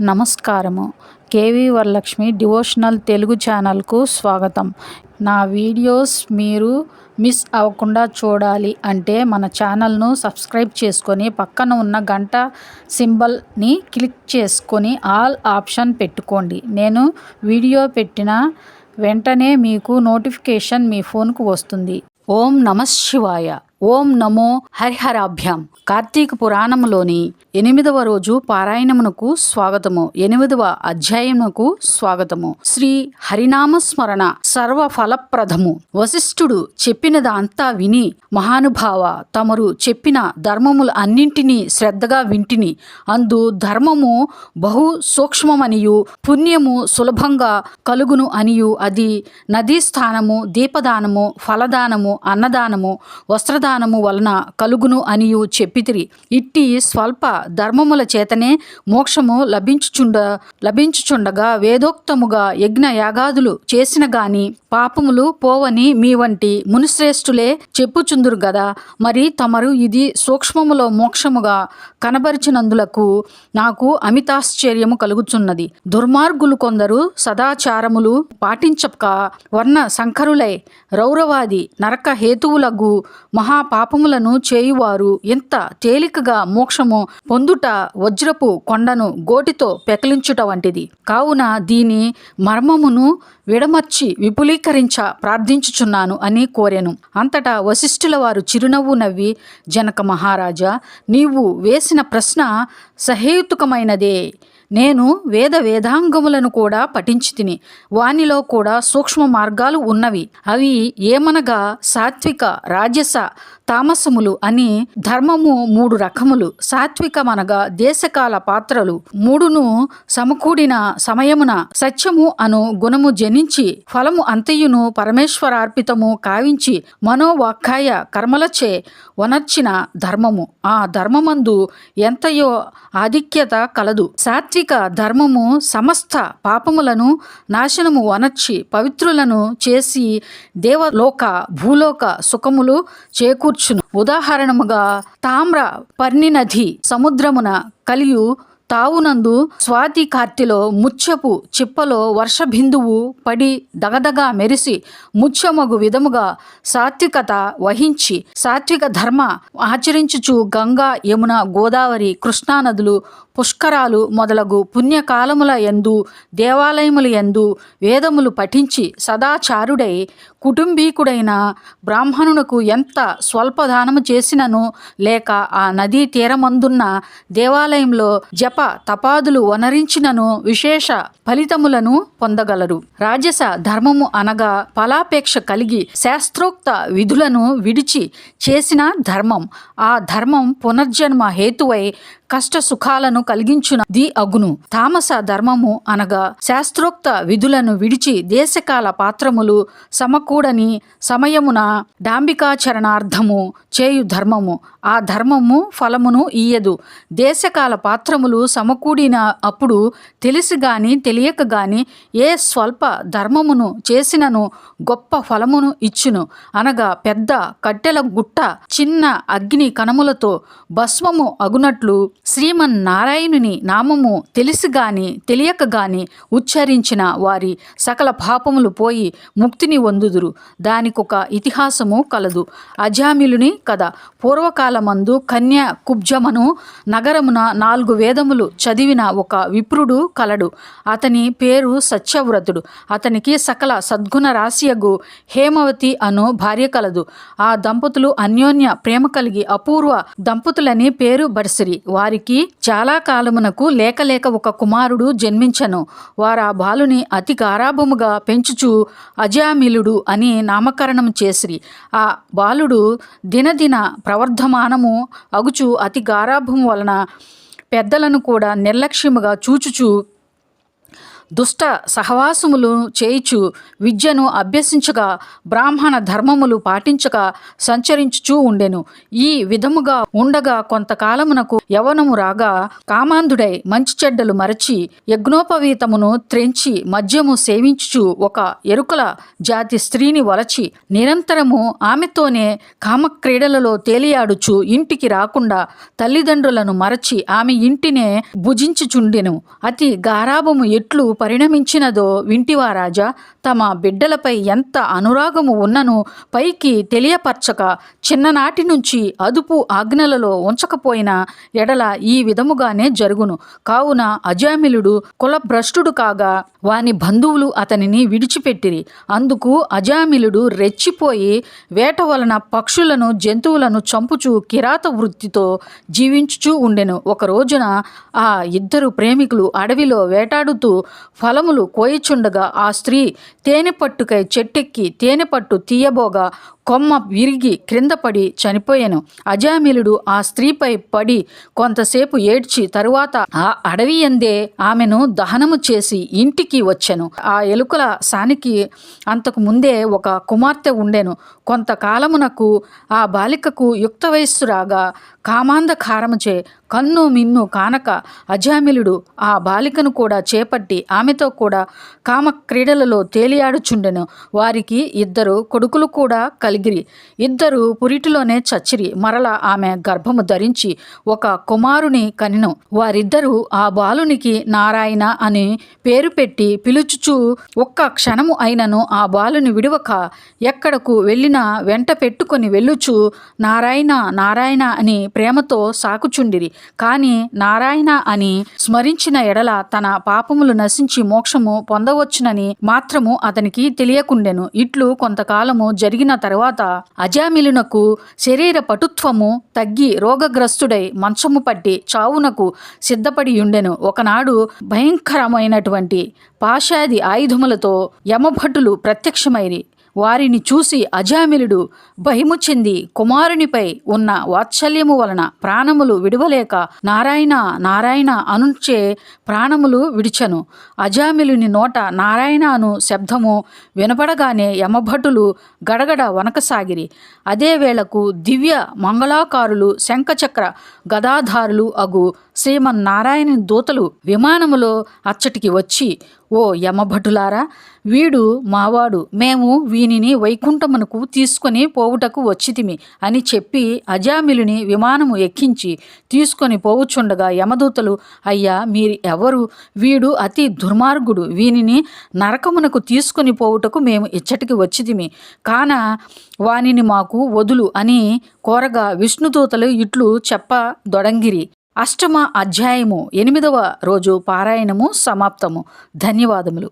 నమస్కారము. KV Varalakshmi devotional Telugu ఛానల్కు స్వాగతం. నా వీడియోస్ మీరు మిస్ అవ్వకుండా చూడాలి అంటే మన ఛానల్ను సబ్స్క్రైబ్ చేసుకొని పక్కన ఉన్న గంట సింబల్ని క్లిక్ చేసుకొని ఆల్ ఆప్షన్ పెట్టుకోండి. నేను వీడియో పెట్టిన వెంటనే మీకు నోటిఫికేషన్ మీ ఫోన్కు వస్తుంది. ఓం నమ శివాయ. ఓం నమో హరిహరాభ్యాం. కార్తీక పురాణములోని ఎనిమిదవ రోజు పారాయణమునకు స్వాగతము. ఎనిమిదవ అధ్యాయమునకు స్వాగతము. శ్రీ హరినామ స్మరణ సర్వ ఫలప్రదము వశిష్ఠుడు చెప్పినదంతా విని మహానుభావ తమరు చెప్పిన ధర్మములు అన్నింటినీ శ్రద్ధగా వింటిని. అందు ధర్మము బహు సూక్ష్మమనియు పుణ్యము సులభంగా కలుగును అనియు. అది నదీ స్థానము దీపదానము ఫలదానము అన్నదానము వస్త్రదానము వలన కలుగును అనియు చెప్పితిరి. ఇట్టి స్వల్ప ధర్మముల చేతనే మోక్షము లభించుచుండ లభించుచుండగా వేదోక్తముగా యజ్ఞ యాగాదులు చేసిన గాని పాపములు పోవని మీ వంటి మునిశ్రేష్ఠులే చెప్పుచుందురు గదా. మరి తమరు ఇది సూక్ష్మములో మోక్షముగా కనబరిచినందులకు నాకు అమితాశ్చర్యము కలుగుచున్నది. దుర్మార్గులు కొందరు సదాచారములు పాటించక వర్ణ సంకరులై రౌరవాది నరక హేతువులగు మహాపాపములను చేయువారు ఇంత తేలికగా మోక్షము పొందుట వజ్రపు కొండను గోటితో పెకలించుట వంటిది. కావున దీని మర్మమును విడమర్చి విపులీకరించ ప్రార్థించుచున్నాను అని కోరెను. అంతటా వశిష్ఠుల వారు చిరునవ్వు నవ్వి జనక మహారాజా నీవు వేసిన ప్రశ్న సహేతుకమైనదే. నేను వేద వేదాంగములను కూడా పఠించి తిని వానిలో కూడా సూక్ష్మ మార్గాలు ఉన్నవి. అవి ఏమనగా సాత్విక రాజస తామసములు అని ధర్మము మూడు రకములు. సాత్వికమనగా దేశకాల పాత్రలు మూడును సమకూడిన సమయమున సత్యము అను గుణము జనించి ఫలము అంతయును పరమేశ్వరార్పితము కావించి మనోవాక్కాయ కర్మలచే వనర్చిన ధర్మము. ఆ ధర్మమందు ఎంతయో ఆధిక్యత కలదు. సాత్విక ధర్మము సమస్త పాపములను నాశనము వనర్చి పవిత్రులను చేసి దేవలోక భూలోక సుఖములు చేకూర్చును ఉదాహరణముగా తామ్ర పర్ణి నది సముద్రమున కలియు తావునందు స్వాతి కార్తిలో ముత్యపు చిప్పలో వర్షబిందువు పడి దగదగా మెరిసి ముత్యమగు విధముగా సాత్వికత వహించి సాత్విక ధర్మ ఆచరించుచు గంగా యమున గోదావరి కృష్ణానదులు పుష్కరాలు మొదలగు పుణ్యకాలముల యందు దేవాలయముల యందు వేదములు పఠించి సదాచారుడై కుటుంబీకుడైన బ్రాహ్మణునకు ఎంత స్వల్పదానము చేసినను లేక ఆ నదీ తీరమందున్న దేవాలయంలో జప తపాదులు వనరించినను విశేష ఫలితములను పొందగలరు. రాజస ధర్మము అనగా ఫలాపేక్ష కలిగి శాస్త్రోక్త విధులను విడిచి చేసిన ధర్మం. ఆ ధర్మం పునర్జన్మ హేతువై కష్ట సుఖాలను కలిగించున ది అగును. తామస ధర్మము అనగా శాస్త్రోక్త విధులను విడిచి దేశకాల పాత్రములు సమకూడని సమయమున డాంబికాచరణార్థము చేయు ధర్మము. ఆ ధర్మము ఫలమును ఇయ్యదు. దేశకాల పాత్రములు సమకూడిన అప్పుడు తెలిసి గాని తెలియక గాని ఏ స్వల్ప ధర్మమును చేసినను గొప్ప ఫలమును ఇచ్చును. అనగా పెద్ద కట్టెల గుట్ట చిన్న అగ్ని కణములతో భస్మము అగునట్లు శ్రీమన్నారాయణుని నామము తెలిసి గాని తెలియక గాని ఉచ్చరించిన వారి సకల పాపములు పోయి ముక్తిని వందుదురు. దానికొక ఇతిహాసము కలదు. అజామిలుని కథ. పూర్వకాలమందు కన్య కుబ్జమను నగరమున నాలుగు వేదములు చదివిన ఒక విప్రుడు కలడు. అతని పేరు సత్యవ్రతుడు. అతనికి సకల సద్గుణ రాశియగు హేమవతి అను భార్య కలదు. ఆ దంపతులు అన్యోన్య ప్రేమ కలిగి అపూర్వ దంపతులని పేరు బర్సిరి వారికి చాలా కాలమునకు లేక లేక ఒక కుమారుడు జన్మించను. వారా బాలుని అతి గారాభముగా పెంచుచు అజామిలుడు అని నామకరణం చేసిరి. ఆ బాలుడు దినదిన ప్రవర్ధమానము అగుచు అతి గారాభం వలన పెద్దలను కూడా నిర్లక్ష్యముగా చూచుచు దుష్ట సహవాసములు చేయిచు విద్యను అభ్యసించగా బ్రాహ్మణ ధర్మములు పాటించక సంచరించుచూ ఉండెను. ఈ విధముగా ఉండగా కొంతకాలమునకు యవనము రాగా కామాంధుడై మంచి చెడ్డలు మరచి యజ్ఞోపవీతమును త్రెంచి మద్యము సేవించుచు ఒక ఎరుకల జాతి స్త్రీని వలచి నిరంతరము ఆమెతోనే కామక్రీడలలో తేలియాడుచు ఇంటికి రాకుండా తల్లిదండ్రులను మరచి ఆమె ఇంటినే భుజించుచుండెను. అతి గారాభము ఎట్లు పరిణమించినదో వింటివా రాజా తమ బిడ్డలపై ఎంత అనురాగము ఉన్నను పైకి తెలియపరచక చిన్ననాటి నుంచి అదుపు ఆజ్ఞలలో ఉంచకపోయిన ఎడల ఈ విధముగానే జరుగును. కావున అజామిలుడు కులభ్రష్టుడు కాగా వాని బంధువులు అతనిని విడిచిపెట్టిరి. అందుకు అజామిలుడు రెచ్చిపోయి వేట వలన పక్షులను జంతువులను చంపుచూ కిరాత వృత్తితో జీవించుచూ ఉండెను. ఒక రోజున ఆ ఇద్దరు ప్రేమికులు అడవిలో వేటాడుతూ ఫలములు కోయిచుండగా ఆ స్త్రీ తేనె పట్టుకై చెట్టెక్కి తేనె పట్టు తీయబోగా కొమ్మ విరిగి క్రిందపడి చనిపోయాను. అజామిలుడు ఆ స్త్రీపై పడి కొంతసేపు ఏడ్చి తరువాత ఆ అడవి ఎందే ఆమెను దహనము చేసి ఇంటికి వచ్చాను. ఆ ఎలుకల సానికి అంతకు ముందే ఒక కుమార్తె ఉండెను. కొంతకాలమునకు ఆ బాలికకు యుక్త వయస్సు రాగా కామాంధకారముచే కన్ను మిన్ను కానక అజామిలుడు ఆ బాలికను కూడా చేపట్టి ఆమెతో కూడా కామ క్రీడలలో తేలియాడుచుండెను. వారికి ఇద్దరు కొడుకులు కూడా కలిగిరి ఇద్దరు పురిటిలోనే చచ్చిరి. మరల ఆమె గర్భము ధరించి ఒక కుమారుని కనిను. వారిద్దరూ ఆ బాలునికి నారాయణ అని పేరు పెట్టి పిలుచుచు ఒక్క క్షణము అయినను ఆ బాలుని విడువక ఎక్కడకు వెళ్ళినా వెంట పెట్టుకొని వెళ్ళుచు నారాయణ నారాయణ అని ప్రేమతో సాకుచుండిరి. కాని నారాయణ అని స్మరించిన ఎడల తన పాపములు నశించి మోక్షము పొందవచ్చునని మాత్రము అతనికి తెలియకుండెను. ఇట్లు కొంతకాలము జరిగిన తర్వాత అజామిలునకు శరీర పటుత్వము తగ్గి రోగగ్రస్తుడై మంచము పట్టి చావునకు సిద్ధపడి ఉండెను ఒకనాడు భయంకరమైనటువంటి పాశాది ఆయుధములతో యమభటులు ప్రత్యక్షమైరి. వారిని చూసి అజామిలుడు భయము చెంది కుమారునిపై ఉన్న వాత్సల్యము వలన ప్రాణములు విడవలేక నారాయణ నారాయణ అనుంచే ప్రాణములు విడిచను. అజామిలుని నోట నారాయణ అను శబ్దము వినపడగానే యమభటులు గడగడ వనకసాగిరి అదే వేళకు దివ్య మంగళాకారులు శంఖచక్ర గదాధారులు అగు శ్రీమన్నారాయణ దూతలు విమానములో అచ్చటికి వచ్చి ఓ యమభటులారా వీడు మావాడు మేము వీనిని వైకుంఠమునకు తీసుకొని పోవుటకు వచ్చితిమి అని చెప్పి అజామిలుని విమానము ఎక్కించి తీసుకొని పోవుచుండగా యమదూతలు అయ్యా మీరు ఎవరు? వీడు అతి దుర్మార్గుడు వీనిని నరకమునకు తీసుకొని పోవుటకు మేము ఇచ్చటికి వచ్చితిమి. కాన వానిని మాకు వదులు అని కోరగా విష్ణుదూతలు ఇట్లు చెప్ప దొడంగిరి. అష్టమ అధ్యాయము ఎనిమిదవ రోజు పారాయణము సమాప్తము. ధన్యవాదములు.